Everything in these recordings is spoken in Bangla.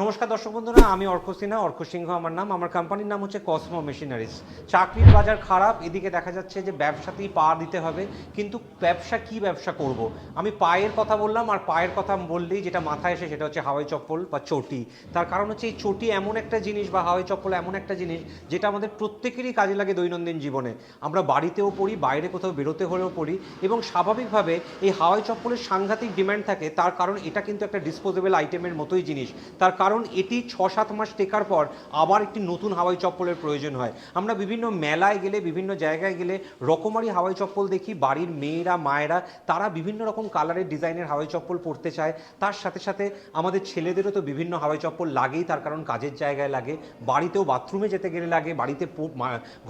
নমস্কার দর্শক বন্ধুরা, আমি অর্ক সিনহা, অর্ক সিংহ আমার নাম। আমার কোম্পানির নাম হচ্ছে কসমো মেশিনারিজ চাকরির বাজার খারাপ, এদিকে দেখা যাচ্ছে যে ব্যবসাতেই পা দিতে হবে, কিন্তু ব্যবসা কি ব্যবসা করব। আমি পায়ের কথা বললাম, আর পায়ের কথা বললেই যেটা মাথায় এসে সেটা হচ্ছে হাওয়াই চপ্পল বা চটি। তার কারণ হচ্ছে এই চটি এমন একটা জিনিস বা হাওয়াই চপ্পল এমন একটা জিনিস যেটা আমাদের প্রত্যেকেরই কাজে লাগে দৈনন্দিন জীবনে। আমরা বাড়িতেও পড়ি, বাইরে কোথাও বেরোতে হলেও পড়ি, এবং স্বাভাবিকভাবে এই হাওয়াই চপ্পলের সাংঘাতিক ডিমান্ড থাকে, তার কারণ এটা কিন্তু একটা ডিসপোজেবল আইটেমের মতোই জিনিস। তার কারণ এটি ছ সাত মাস টেকার পর আবার একটি নতুন হাওয়াই চপ্পলের প্রয়োজন হয়। আমরা বিভিন্ন মেলায় গেলে, বিভিন্ন জায়গায় গেলে রকমারি হাওয়াই চপ্পল দেখি। বাড়ির মেয়েরা, মায়েরা, তারা বিভিন্ন রকম কালারের ডিজাইনের হাওয়াই চপ্পল পরতে চায়। তার সাথে সাথে আমাদের ছেলেদেরও তো বিভিন্ন হাওয়াই চপ্পল লাগেই, তার কারণ কাজের জায়গায় লাগে। বাড়িতেও বাথরুমে যেতে গেলে লাগে, বাড়িতে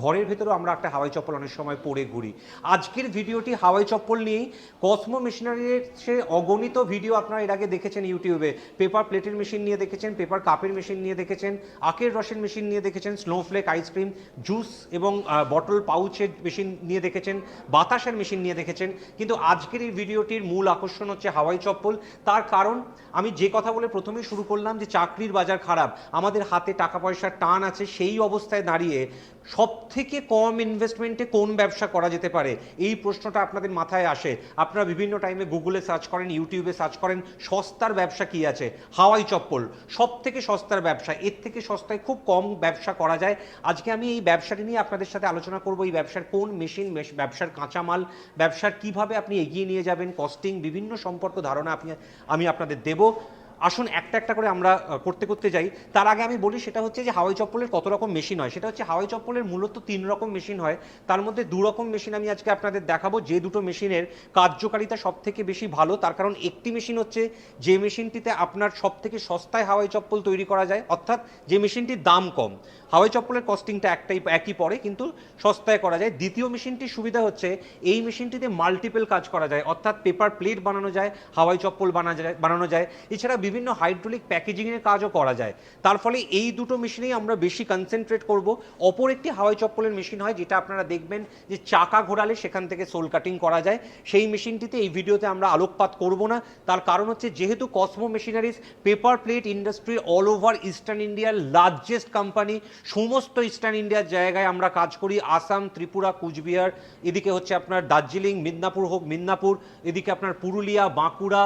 ঘরের ভেতরেও আমরা একটা হাওয়াই চপ্পল অনেক সময় পরে ঘুরি। আজকের ভিডিওটি হাওয়াই চপ্পল নিয়েই। কসমো মেশিনারির সে অগণিত ভিডিও আপনারা এর আগে দেখেছেন ইউটিউবে। পেপার প্লেটের মেশিন নিয়ে দেখেছেন পেপার কাপের মেশিন নিয়ে দেখেছেন, আখের রসের মেশিন নিয়ে দেখেছেন স্নোফ্লেক আইসক্রিম জুস এবং বটল পাউচের মেশিন নিয়ে দেখেছেন, বাতাসের মেশিন নিয়ে দেখেছেন। কিন্তু আজকের এই ভিডিওটির মূল আকর্ষণ হচ্ছে হাওয়াই চপ্পল। তার কারণ, আমি যে কথা বলে প্রথমেই শুরু করলাম যে চাকরির বাজার খারাপ, আমাদের হাতে টাকা পয়সার টান আছে, সেই অবস্থায় দাঁড়িয়ে সব থেকে কম ইনভেস্টমেন্টে কোন ব্যবসা করা যেতে পারে? এই প্রশ্নটা আপনাদের মাথায় আসে। আপনারা বিভিন্ন টাইমে গুগলে সার্চ করেন ইউটিউবে সার্চ করেন, সস্তার ব্যবসা কি আছে? হাওয়াই চপ্পল। সব থেকে সস্তার ব্যবসা, এর থেকে সস্তায় খুব কম ব্যবসা করা যায়। আজকে আমি এই ব্যবসাটি নিয়ে আপনাদের সাথে আলোচনা করব, এই ব্যবসার কোন মেশিন ব্যবসার কাঁচামাল, ব্যবসার কীভাবে আপনি এগিয়ে নিয়ে যাবেন, কস্টিং, বিভিন্ন সম্পর্ক ধারণা আপনি, আমি আপনাদের দেবো। আসুন একটা একটা করে আমরা করতে করতে যাই। তার আগে আমি বলি সেটা হচ্ছে যে হাওয়াই চপ্পলের কত রকম মেশিন হয়? সেটা হচ্ছে হাওয়াই চপ্পলের মূলত তিন রকম মেশিন হয়। তার মধ্যে দু রকম মেশিন আমি আজকে আপনাদের দেখাবো। যে দুটো মেশিনের কার্যকারিতা সব থেকে বেশি ভালো, তার কারণ একটি মেশিন হচ্ছে যে মেশিনটিতে আপনার সব থেকে সস্তায় হাওয়াই চপ্পল তৈরি করা যায়, অর্থাৎ যে মেশিনটির দাম কম। হাওয়াই চপ্পলের কস্টিংটা একটাই, একই পড়ে, কিন্তু সস্তায় করা যায়। দ্বিতীয় মেশিনটির সুবিধা হচ্ছে এই মেশিনটিতে মাল্টিপল কাজ করা যায়, অর্থাৎ পেপার প্লেট বানানো যায়, হাওয়াই চপ্পল বানা যায়, বানানো যায়। এছাড়া বিভিন্ন হাইড্রোলিক প্যাকেজিংয়ের কাজও করা যায়। তার ফলে এই দুটো মেশিনেই আমরা বেশি কনসেন্ট্রেট করব। অপর একটি হাওয়াই চপ্পলের মেশিন হয়, যেটা আপনারা দেখবেন যে চাকা ঘোরালে সেখান থেকে সোল কাটিং করা যায়। সেই মেশিনটিতে এই ভিডিওতে আমরা আলোকপাত করব না। তার কারণ হচ্ছে, যেহেতু Cosmo machineries paper plate industry all over eastern ইন্ডিয়ার লার্জেস্ট কোম্পানি সমস্ত ইস্টার্ন ইন্ডিয়ার জায়গায় আমরা কাজ করি। আসাম, ত্রিপুরা, কুচবিহার, এদিকে হচ্ছে আপনার দার্জিলিং, মিদনাপুর হোক, মিদনাপুর, এদিকে আপনার পুরুলিয়া, বাঁকুড়া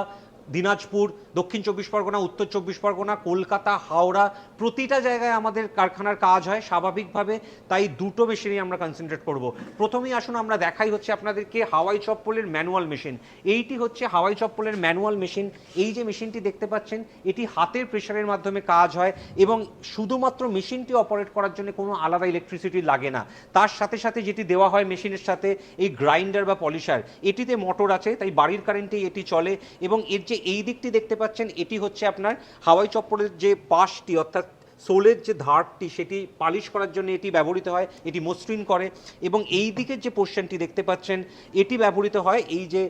দিনাজপুর, দক্ষিণ চব্বিশ পরগনা, উত্তর চব্বিশ পরগনা, কলকাতা, হাওড়া, প্রতিটা জায়গায় আমাদের কারখানার কাজ হয় স্বাভাবিকভাবে, তাই দুটো মেশিনই আমরা কনসেন্ট্রেট করব। প্রথমেই আসুন আমরা দেখাই হচ্ছে আপনাদেরকে হাওয়াই চপ্পলের ম্যানুয়াল মেশিন এইটি হচ্ছে হাওয়াই চপ্পলের ম্যানুয়াল মেশিন এই যে মেশিনটি দেখতে পাচ্ছেন, এটি হাতের প্রেশারের মাধ্যমে কাজ হয় এবং শুধুমাত্র মেশিনটি অপারেট করার জন্য কোনো আলাদা ইলেকট্রিসিটি লাগে না। তার সাথে সাথে যেটি দেওয়া হয় মেশিনের সাথে এই গ্রাইন্ডার বা পলিশার এটিতে মোটর আছে, তাই বাড়ির কারেন্টেই এটি চলে এবং এর যে এই দিকটি দেখতে পাচ্ছেন, এটি হচ্ছে আপনার হাওয়াই চপ্পলের যে পাশটি, অর্থাৎ সোলের যে ধারটি, সেটি পালিশ করার জন্য এটি ব্যবহৃত হয়, এটি মসৃণ করে এবং এই দিকের যে পোর্শনটি দেখতে পাচ্ছেন, এটি ব্যবহৃত হয় এই যে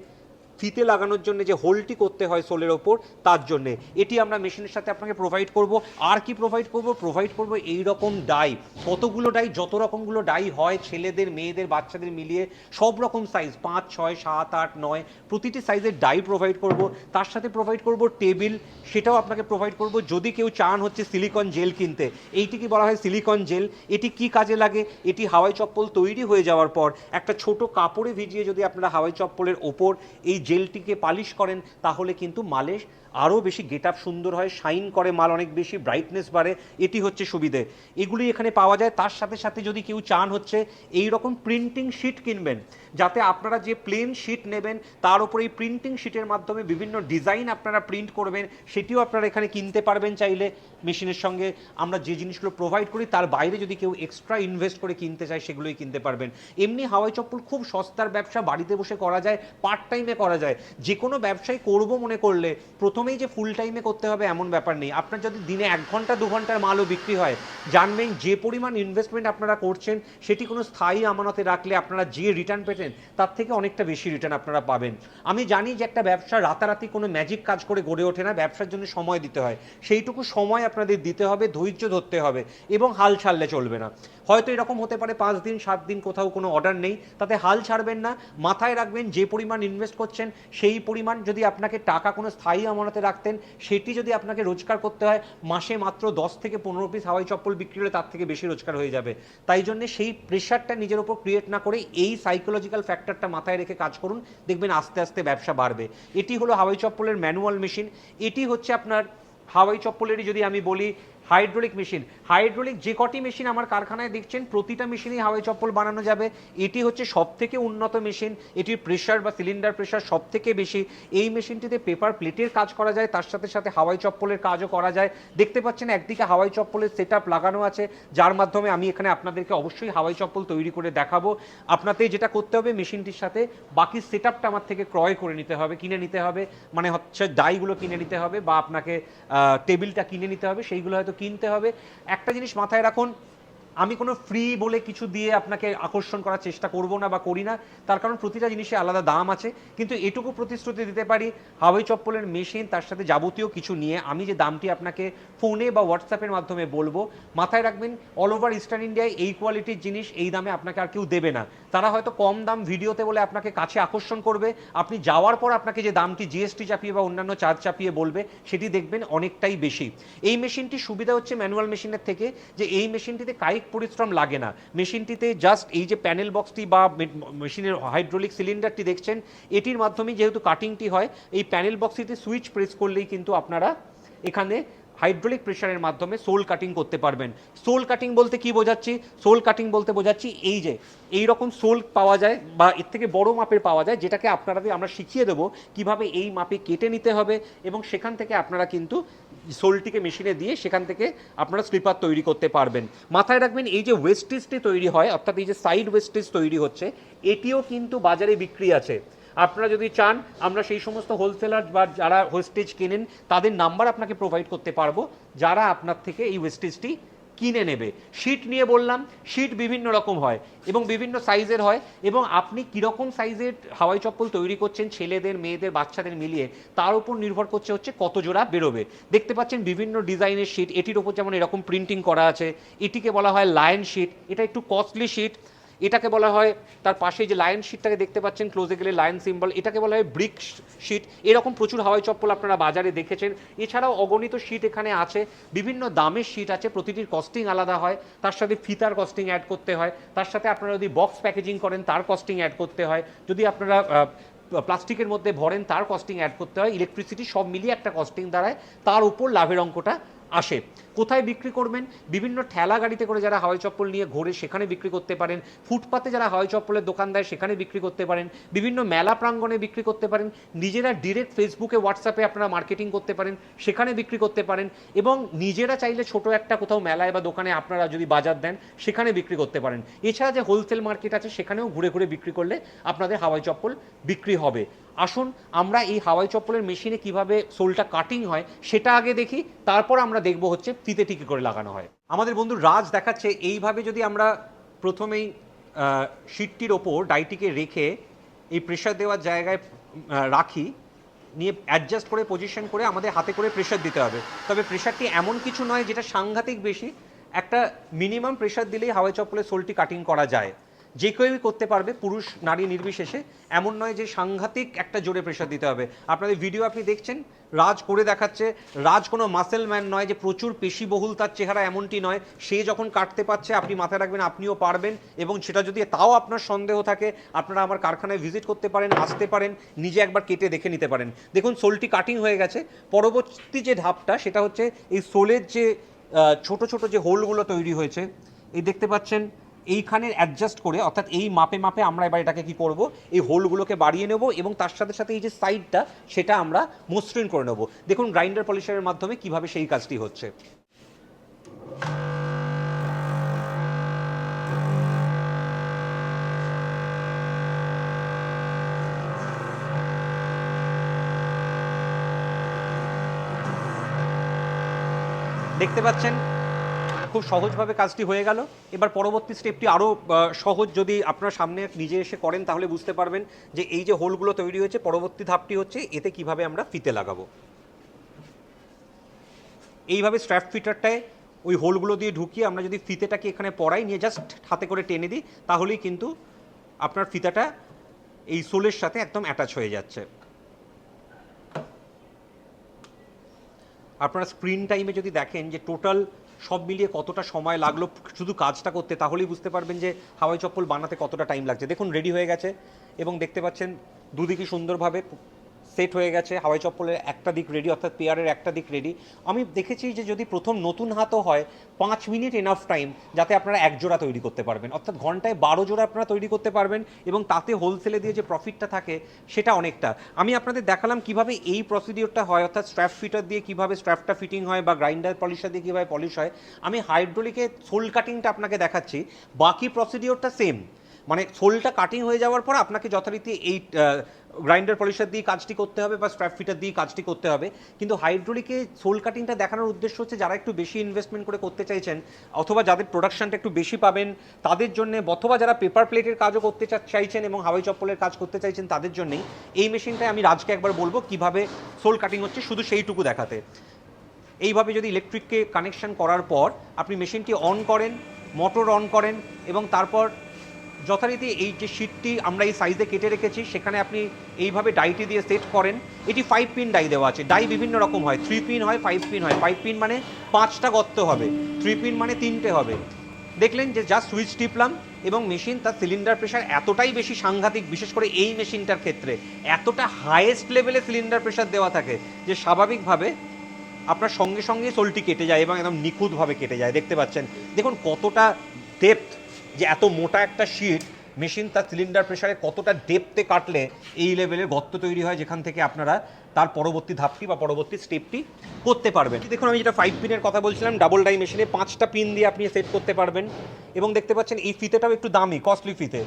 ফিতে লাগানোর জন্য যে হোলটি করতে হয় সোলের ওপর, তার জন্য। এটি আমরা মেশিনের সাথে আপনাকে প্রোভাইড করব। আর কি প্রোভাইড করব? প্রোভাইড করব এই রকম ডাই কতগুলো ডাই যত রকমগুলো ডাই হয়, ছেলেদের, মেয়েদের, বাচ্চাদের মিলিয়ে সব রকম সাইজ পাঁচ, ছয়, সাত, আট, নয়, প্রতিটি সাইজের ডাই প্রোভাইড করব। তার সাথে প্রোভাইড করব টেবিল সেটাও আপনাকে প্রোভাইড করব। যদি কেউ চান হচ্ছে সিলিকন জেল কিনতে এইটিকে বলা হয় সিলিকন জেল এটি কি কাজে লাগে? এটি হাওয়াই চপ্পল তৈরি হয়ে যাওয়ার পর, একটা ছোট কাপড়ে ভিজিয়ে যদি আপনারা হাওয়াই চপ্পলের ওপর এই জেলটিকে পালিশ করেন, তাহলে কিন্তু মালে আরও বেশি গেট আপ সুন্দর হয় শাইন করে মাল অনেক বেশি ব্রাইটনেস বাড়ে, এটি হচ্ছে সুবিধে। এগুলি এখানে পাওয়া যায়, তার সাথে সাথে যদি কেউ চান হচ্ছে এই রকম প্রিন্টিং শিট কিনবেন, যাতে আপনারা যে প্লেন শিট নেবেন, তার উপরে এই প্রিন্টিং শিটের মাধ্যমে বিভিন্ন ডিজাইন আপনারা প্রিন্ট করবেন, সেটিও আপনারা এখানে কিনতে পারবেন চাইলে। মেশিনের সঙ্গে আমরা যে জিনিসগুলো প্রোভাইড করি, তার বাইরে যদি কেউ এক্সট্রা ইনভেস্ট করে কিনতে চায়, সেগুলোই কিনতে পারবেন। এমনি হাওয়াই চপ্পল খুব সস্তার ব্যবসা, বাড়িতে বসে করা যায় পার্ট টাইমে করা যায়। যে কোনো ব্যবসায় করব মনে করলে প্রথমেই যে ফুল টাইমে করতে হবে এমন ব্যাপার নেই। আপনার যদি দিনে এক ঘণ্টা, দু ঘণ্টার মালও বিক্রি হয়, জানবেন যে পরিমাণ ইনভেস্টমেন্ট আপনারা করছেন, সেটি কোনো স্থায়ী আমানতে রাখলে আপনারা যে রিটার্ন পেতেন, তার থেকে অনেকটা বেশি রিটার্ন আপনারা পাবেন। আমি জানি যে একটা ব্যবসা রাতারাতি কোনো ম্যাজিক কাজ করে গড়ে ওঠে না, ব্যবসার জন্য সময় দিতে হয়। সেইটুকু সময় আপনাদের দিতে হবে, ধৈর্য ধরতে হবে এবং হাল ছাড়লে চলবে না। হয়তো এরকম হতে পারে পাঁচ দিন, সাত দিন কোথাও কোনো অর্ডার নেই, তাতে হাল ছাড়বেন না, মাথায় রাখবেন যে পরিমাণ ইনভেস্ট করছেন, সেই পরিমাণ যদি আপনাকে টাকা কোনো স্থায়ী আমানতে রাখতেন, সেটি যদি আপনাকে রোজগার করতে হয়, মাসে মাত্র দশ থেকে পনেরো পিস হাওয়াই চপ্পল বিক্রি হলে তার থেকে বেশি রোজগার হয়ে যাবে। তাই জন্য সেই প্রেশারটা নিজের উপর ক্রিয়েট না করে এই সাইকোলজিক্যাল ফ্যাক্টরটা মাথায় রেখে কাজ করুন, দেখবেন আস্তে আস্তে ব্যবসা বাড়বে। এটি হলো হাওয়াই চপ্পলের ম্যানুয়াল মেশিন এটি হচ্ছে আপনার হাওয়াই চপ্পলেরই যদি আমি বলি হাইড্রোলিক মেশিন। হাইড্রোলিক যে কটি মেশিন আমার কারখানায় দেখছেন, প্রতিটা মেশিনেই হাওয়াই চপ্পল বানানো যাবে। এটি হচ্ছে সব থেকে উন্নত মেশিন। এটির প্রেশার বা সিলিন্ডার প্রেশার সব থেকে বেশি। এই মেশিনটিতে পেপার প্লেটের কাজ করা যায়, তার সাথে সাথে হাওয়াই চপ্পলের কাজও করা যায়। দেখতে পাচ্ছেন, একদিকে হাওয়াই চপ্পলের সেট লাগানো আছে, যার মাধ্যমে আমি এখানে আপনাদেরকে অবশ্যই হাওয়াই চপ্পল তৈরি করে দেখাবো। আপনাদের যেটা করতে হবে মেশিনটির সাথে, বাকি সেট আমার থেকে ক্রয় করে নিতে হবে, কিনে নিতে হবে। মানে হচ্ছে, ডাইগুলো কিনে নিতে হবে বা আপনাকে টেবিলটা কিনে নিতে হবে, সেইগুলো হয়তো কিনতে হবে। একটা জিনিস মাথায় রাখুন আমি কোনো ফ্রি বলে কিছু দিয়ে আপনাকে আকর্ষণ করার চেষ্টা করব না বা করি না। তার কারণ প্রতিটা জিনিসে আলাদা দাম আছে। কিন্তু এটুকু প্রতিশ্রুতি দিতে পারি, হাওয়াই চপ্পলের মেশিন তার সাথে যাবতীয় কিছু নিয়ে আমি যে দামটি আপনাকে ফোনে বা হোয়াটসঅ্যাপের মাধ্যমে বলব, মাথায় রাখবেন অল ওভার ইস্টার্ন ইন্ডিয়ায় এই কোয়ালিটির জিনিস এই দামে আপনাকে আর কেউ দেবে না। তারা হয়তো কম দাম ভিডিওতে বলে আপনাকে কাছে আকর্ষণ করবে। আপনি যাওয়ার পর আপনাকে যে দামটি জিএসটি চাপিয়ে বা অন্যান্য চার্জ চাপিয়ে বলবে, সেটি দেখবেন অনেকটাই বেশি। এই মেশিনটির সুবিধা হচ্ছে ম্যানুয়াল মেশিনের থেকে যে এই মেশিনটিতে কায়িক পরিশ্রম লাগে না। মেশিনটিতে জাস্ট এই যে প্যানেল বক্সটি বা মেশিনের হাইড্রোলিক সিলিন্ডারটি দেখছেন, এটির মাধ্যমে যেহেতু কাটিংটি হয়, এই প্যানেল বক্সটিতে সুইচ প্রেস করলেই কিন্তু আপনারা এখানে হাইড্রোলিক প্রেশারের মাধ্যমে সোল কাটিং করতে পারবেন। সোল কাটিং বলতে কি বোঝাচ্ছি? সোল কাটিং বলতে বোঝাচ্ছি এই যে, এই রকম সোল পাওয়া যায় বা এর থেকে বড় মাপের পাওয়া যায়, যেটাকে আপনারাদের আমরা শিখিয়ে দেবো কীভাবে এই মাপে কেটে নিতে হবে এবং সেখান থেকে আপনারা কিন্তু সোলটিকে মেশিনে দিয়ে সেখান থেকে আপনারা স্লিপার তৈরি করতে পারবেন। মাথায় রাখবেন, এই যে ওয়েস্টেজটি তৈরি হয়, অর্থাৎ এই যে সাইড ওয়েস্টেজ তৈরি হচ্ছে, এটিও কিন্তু বাজারে বিক্রি আছে। আপনারা যদি চান, আমরা সেই সমস্ত হোলসেলার বা যারা ওয়েস্টেজ কেনেন, তাদের নাম্বার আপনাকে প্রোভাইড করতে পারব, যারা আপনার থেকে এই ওয়েস্টেজটি কিনে নেবে। শীট নিয়ে বললাম, শীট বিভিন্ন রকম হয় এবং বিভিন্ন সাইজের হয় এবং আপনি কীরকম সাইজের হাওয়াই চপ্পল তৈরি করছেন ছেলেদের, মেয়েদের, বাচ্চাদের মিলিয়ে, তার উপর নির্ভর করছে হচ্ছে কত জোড়া বেরোবে। দেখতে পাচ্ছেন বিভিন্ন ডিজাইনের শিট, এটির ওপর যেমন এরকম প্রিন্টিং করা আছে, এটিকে বলা হয় লায়ন শিট, এটা একটু কস্টলি শীট এটাকে বলা হয়, তার পাশে যে লায়ন শিটটাকে দেখতে পাচ্ছেন ক্লোজে গেলে লায়ন সিম্বল এটাকে বলা হয় ব্রিক শিট এরকম প্রচুর হাওয়াই চপ্পল আপনারা বাজারে দেখেছেন। এছাড়াও অগণিত শিট এখানে আছে। বিভিন্ন দামের শিট আছে, প্রতিটির কস্টিং আলাদা হয়। তার সাথে ফিতার কস্টিং অ্যাড করতে হয়। তার সাথে আপনারা যদি বক্স প্যাকেজিং করেন, তার কস্টিং অ্যাড করতে হয়। যদি আপনারা প্লাস্টিকের মধ্যে ভরেন, তার কস্টিং অ্যাড করতে হয়। ইলেকট্রিসিটি সব মিলিয়ে একটা কস্টিং দাঁড়ায়। তার উপর লাভের অঙ্কটা আসে। কোথায় বিক্রি করবেন? বিভিন্ন ঠেলা গাড়িতে করে যারা হাওয়াই চপ্পল নিয়ে ঘোরে সেখানে বিক্রি করতে পারেন। ফুটপাতে যারা হাওয়াই চপ্পলের দোকান দেয় সেখানে বিক্রি করতে পারেন। বিভিন্ন মেলা প্রাঙ্গণে বিক্রি করতে পারেন। নিজেরা ডিরেক্ট ফেসবুকে হোয়াটসঅ্যাপে আপনারা মার্কেটিং করতে পারেন। সেখানে বিক্রি করতে পারেন। এবং নিজেরা চাইলে ছোট একটা কোথাও মেলায় বা দোকানে আপনারা যদি বাজার দেন, সেখানে বিক্রি করতে পারেন। এছাড়া যে হোলসেল মার্কেট আছে, সেখানেও ঘুরে ঘুরে বিক্রি করলে আপনাদের হাওয়াই চপ্পল বিক্রি হবে। আসুন, আমরা এই হাওয়াই চপ্পলের মেশিনে কীভাবে সোলটা কাটিং হয়, সেটা আগে দেখি। তারপর আমরা দেখব হচ্ছে ফিতে টিকে করে লাগানো হয়। আমাদের বন্ধু রাজ দেখাচ্ছে, এইভাবে যদি আমরা প্রথমেই শিটটির ওপর ডাইটিকে রেখে এই প্রেশার দেওয়ার জায়গায় রাখি, নিয়ে অ্যাডজাস্ট করে পজিশন করে আমাদের হাতে করে প্রেশার দিতে হবে। তবে প্রেশারটি এমন কিছু নয় যেটা সাংঘাতিক বেশি, একটা মিনিমাম প্রেশার দিলেই হাওয়াই চপ্পলের সোলটি কাটিং করা যায়। যে কেউই করতে পারবে, পুরুষ, নারী নির্বিশেষে, এমন নয় যে সাংঘাতিক একটা জোরে প্রেশার দিতে হবে। আপনাদের ভিডিও আপনি দেখছেন, রাজ করে দেখাচ্ছে, রাজ কোনো মাসেল ম্যান নয় যে প্রচুর পেশিবহুল, তার চেহারা এমনটি নয়। সে যখন কাটতে পারছে, আপনি মাথায় রাখবেন, আপনিও পারবেন এবং সেটা যদি তাও আপনার সন্দেহ থাকে, আপনারা আমার কারখানায় ভিজিট করতে পারেন, আসতে পারেন, নিজে একবার কেটে দেখে নিতে পারেন। দেখুন, সোলটি কাটিং হয়ে গেছে। পরবর্তী যে ধাপটা, সেটা হচ্ছে এই সোলের যে ছোট ছোট যে হোলগুলো তৈরি হয়েছে, এই দেখতে পাচ্ছেন এইখানে অ্যাডজাস্ট করে, অর্থাৎ এই মাপে মাপে আমরা এবার এটাকে কি করব? এই হোলগুলোকে বাড়িয়ে নেব এবং তার সাথে সাথে এই যে সাইডটা সেটা আমরা মসৃণ করে নেব। দেখুন গ্রাইন্ডার পলিশারের মাধ্যমে কীভাবে সেই কাজটি হচ্ছে। দেখতে পাচ্ছেন? খুব সহজভাবে কাজটি হয়ে গেল। এবার পরবর্তী স্টেপটি আরও সহজ যদি আপনার সামনে নিজে এসে করেন তাহলে বুঝতে পারবেন যে এই যে হোলগুলো তৈরি হয়েছে, পরবর্তী ধাপটি হচ্ছে এতে কীভাবে আমরা ফিতে লাগাবো। এইভাবে স্ট্র্যাপ ফিটারটায় ওই হোলগুলো দিয়ে ঢুকিয়ে আমরা যদি ফিতেটাকে এখানে পরাই নিয়ে জাস্ট হাতে করে টেনে দিই, তাহলেই কিন্তু আপনার ফিতাটা এই সোলের সাথে একদম অ্যাটাচ হয়ে যাচ্ছে। আপনারা স্ক্রিন টাইমে যদি দেখেন যে টোটাল সব মিলিয়ে কতটা সময় লাগল, শুধু কাজটা করতে, তাহলেই বুঝতে পারবেন যে হাওয়াই চপ্পল বানাতে কতটা টাইম লাগছে। দেখুন রেডি হয়ে গেছে এবং দেখতে পাচ্ছেন দুদিকে সুন্দরভাবে সেট হয়ে গেছে, হাওয়াই চপ্পলের একটা দিক রেডি অর্থাৎ পেয়ারের একটা দিক রেডি আমি দেখেছি যে যদি প্রথম নতুন হাতও হয়, পাঁচ মিনিট এনাফ টাইম যাতে আপনারা এক জোড়া তৈরি করতে পারবেন। অর্থাৎ ঘন্টায় বারো জোড়া আপনারা তৈরি করতে পারবেন এবং তাতে হোলসেলে দিয়ে যে প্রফিটটা থাকে, সেটা অনেকটা। আমি আপনাদের দেখালাম কীভাবে এই প্রসিডিওরটা হয়, অর্থাৎ স্ট্র্যাপ ফিটার দিয়ে কীভাবে স্ট্র্যাপটা ফিটিং হয় বা গ্রাইন্ডার পলিশার দিয়ে কীভাবে পলিশ হয়। আমি হাইড্রোলিকে সোল কাটিংটা আপনাকে দেখাচ্ছি। বাকি প্রসিডিওরটা সেম মানে সোলটা কাটিং হয়ে যাওয়ার পর আপনাকে যথারীতি এই গ্রাইন্ডার পলিশার দিয়ে কাজটি করতে হবে বা স্ট্র্যাপ ফিটার দিয়ে কাজটি করতে হবে। কিন্তু হাইড্রোলিকে সোল কাটিংটা দেখানোর উদ্দেশ্য হচ্ছে যারা একটু বেশি ইনভেস্টমেন্ট করে করতে চাইছেন অথবা যাদের প্রোডাকশনটা একটু বেশি পাবেন, তাদের জন্য অথবা যারা পেপার প্লেটের কাজও করতে চাইছেন এবং হাওয়াই চপ্পলের কাজ করতে চাইছেন, তাদের জন্যই এই মেশিনটায় আমি রাজকে একবার বলব কীভাবে সোল কাটিং হচ্ছে শুধু সেইটুকু দেখাতে। এইভাবে যদি ইলেকট্রিককে কানেকশন করার পর আপনি মেশিনটি অন করেন মোটর অন করেন এবং তারপর যথারীতি এই যে শিটটি আমরা এই সাইজে কেটে রেখেছি, সেখানে আপনি এইভাবে ডাইটি দিয়ে সেট করেন। এটি ফাইভ পিন ডাই দেওয়া আছে। ডাই বিভিন্ন রকম হয়। থ্রি পিন হয় ফাইভ পিন হয়। ফাইভ পিন মানে পাঁচটা গর্ত হবে। থ্রি পিন মানে তিনটে হবে। দেখলেন যে যা সুইচ টিপলাম এবং মেশিন তার সিলিন্ডার প্রেশার এতটাই বেশি সাংঘাতিক, বিশেষ করে এই মেশিনটার ক্ষেত্রে। এতটা হায়েস্ট লেভেলে সিলিন্ডার প্রেশার দেওয়া থাকে যে স্বাভাবিকভাবে আপনার সঙ্গে সঙ্গে সোলটি কেটে যায় এবং একদম নিখুঁতভাবে কেটে যায়। দেখতে পাচ্ছেন? দেখুন কতটা ডেপথ যে এত মোটা একটা শিট মেশিন তার সিলিন্ডার প্রেশারে কতটা ডেপতে কাটলে এই লেভেলের গর্ত তৈরি হয় যেখান থেকে আপনারা তার পরবর্তী ধাপটি বা পরবর্তী স্টেপটি করতে পারবেন। দেখুন, আমি যেটা ফাইভ পিনের কথা বলছিলাম ডাবল ডাই মেশিনে পাঁচটা পিন দিয়ে আপনি সেট করতে পারবেন। এবং দেখতে পাচ্ছেন, এই ফিতেটাও একটু দামি কস্টলি ফিতে।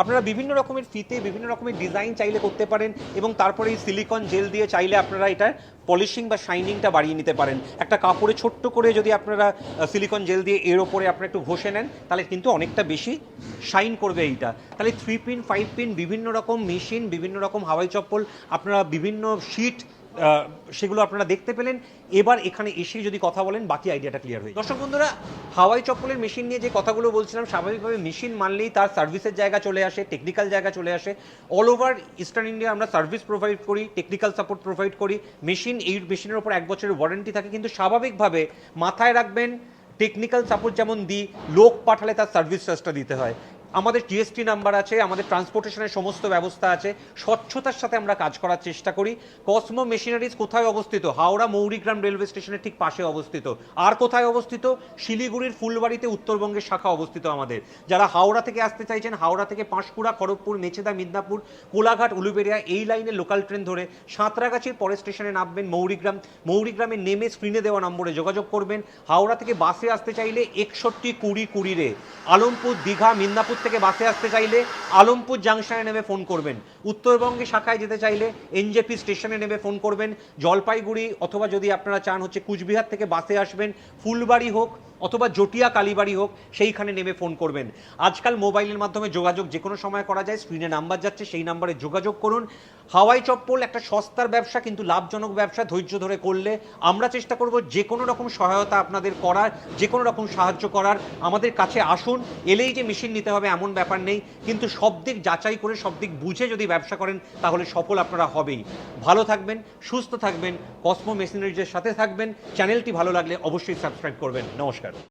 আপনারা বিভিন্ন রকমের ফিতে, বিভিন্ন রকমের ডিজাইন চাইলে করতে পারেন এবং তারপরে এই সিলিকন জেল দিয়ে চাইলে আপনারা এটা পলিশিং বা শাইনিংটা বাড়িয়ে নিতে পারেন। একটা কাপড়ে ছোট্ট করে যদি আপনারা সিলিকন জেল দিয়ে এর ওপরে আপনারা একটু ঘষে নেন, তাহলে কিন্তু অনেকটা বেশি শাইন করবে এইটা। তাহলে থ্রি পিন ফাইভ পিন বিভিন্ন রকম মেশিন বিভিন্ন রকম হাওয়াই চপ্পল, আপনারা বিভিন্ন শিট সেগুলো আপনারা দেখতে পেলেন। এবার এখানে এসে যদি কথা বলেন, বাকি আইডিয়াটা ক্লিয়ার হয়ে। দর্শক বন্ধুরা, হাওয়াই চপ্পলের মেশিন নিয়ে যে কথাগুলো বলছিলাম, স্বাভাবিকভাবে মেশিন মানলেই তার সার্ভিসের জায়গা চলে আসে টেকনিক্যাল জায়গা চলে আসে। অল ওভার ইস্টার্ন ইন্ডিয়া আমরা সার্ভিস প্রোভাইড করি টেকনিক্যাল সাপোর্ট প্রোভাইড করি। মেশিন এই মেশিনের ওপর এক বছরের ওয়ারেন্টি থাকে, কিন্তু স্বাভাবিকভাবে মাথায় রাখবেন টেকনিক্যাল সাপোর্ট যেমন দিই, লোক পাঠালে তার সার্ভিস চার্জটা দিতে হয়। আমাদের জিএসটি নাম্বার আছে, আমাদের ট্রান্সপোর্টেশনের সমস্ত ব্যবস্থা আছে, স্বচ্ছতার সাথে আমরা কাজ করার চেষ্টা করি। কসমো মেশিনারিজ কোথায় অবস্থিত? হাওড়া মৌরিগ্রাম রেলওয়ে স্টেশনের ঠিক পাশে অবস্থিত। আর কোথায় অবস্থিত? শিলিগুড়ির ফুলবাড়িতে উত্তরবঙ্গের শাখা অবস্থিত আমাদের। যারা হাওড়া থেকে আসতে চাইছেন, হাওড়া থেকে পাঁশকুড়া, খড়গপুর, মেছেদা, মিদনাপুর, কোলাঘাট, উলুবেড়িয়া, এই লাইনে লোকাল ট্রেন ধরে সাঁতরাগাছির পরের স্টেশনে নামবেন মৌরিগ্রাম। মৌরিগ্রামে নেমে স্ক্রিনে দেওয়া নম্বরে যোগাযোগ করবেন। হাওড়া থেকে বাসে আসতে চাইলে একষট্টি কুড়ি কুড়ি রে। আলমপুর, দীঘা, মিদনাপুর থেকে বাসে আসতে চাইলে আলমপুর জাংশনে নেমে ফোন করবেন। উত্তরবঙ্গে শাখায় যেতে চাইলে এনজেপি স্টেশনে নেমে ফোন করবেন। জলপাইগুড়ি অথবা যদি আপনারা চান হচ্ছে কুচবিহার থেকে বাসে আসবেন, ফুলবাড়ি হোক অথবা জটিয়া কালীবাড়ি হোক, সেইখানে নেমে ফোন করবেন। আজকাল মোবাইলের মাধ্যমে যোগাযোগ যে কোনো সময় করা যায়, স্ক্রিনে নাম্বার যাচ্ছে, সেই নাম্বারে যোগাযোগ করুন। হাওয়াই চপ্পল একটা সস্তার ব্যবসা, কিন্তু লাভজনক ব্যবসা, ধৈর্য ধরে করলে আমরা চেষ্টা করব যে কোনো রকম সহায়তা আপনাদের করার, যে কোনো রকম সাহায্য করার। আমাদের কাছে আসুন, এলেই যে মেশিন নিতে হবে এমন ব্যাপার নেই, কিন্তু সব দিক যাচাই করে, সব দিক বুঝে যদি ব্যবসা করেন, তাহলে সফল আপনারা হবেই। ভালো থাকবেন, সুস্থ থাকবেন, কসমো মেশিনারিজের সাথে থাকবেন। চ্যানেলটি ভালো লাগলে অবশ্যই সাবস্ক্রাইব করবেন। নমস্কার।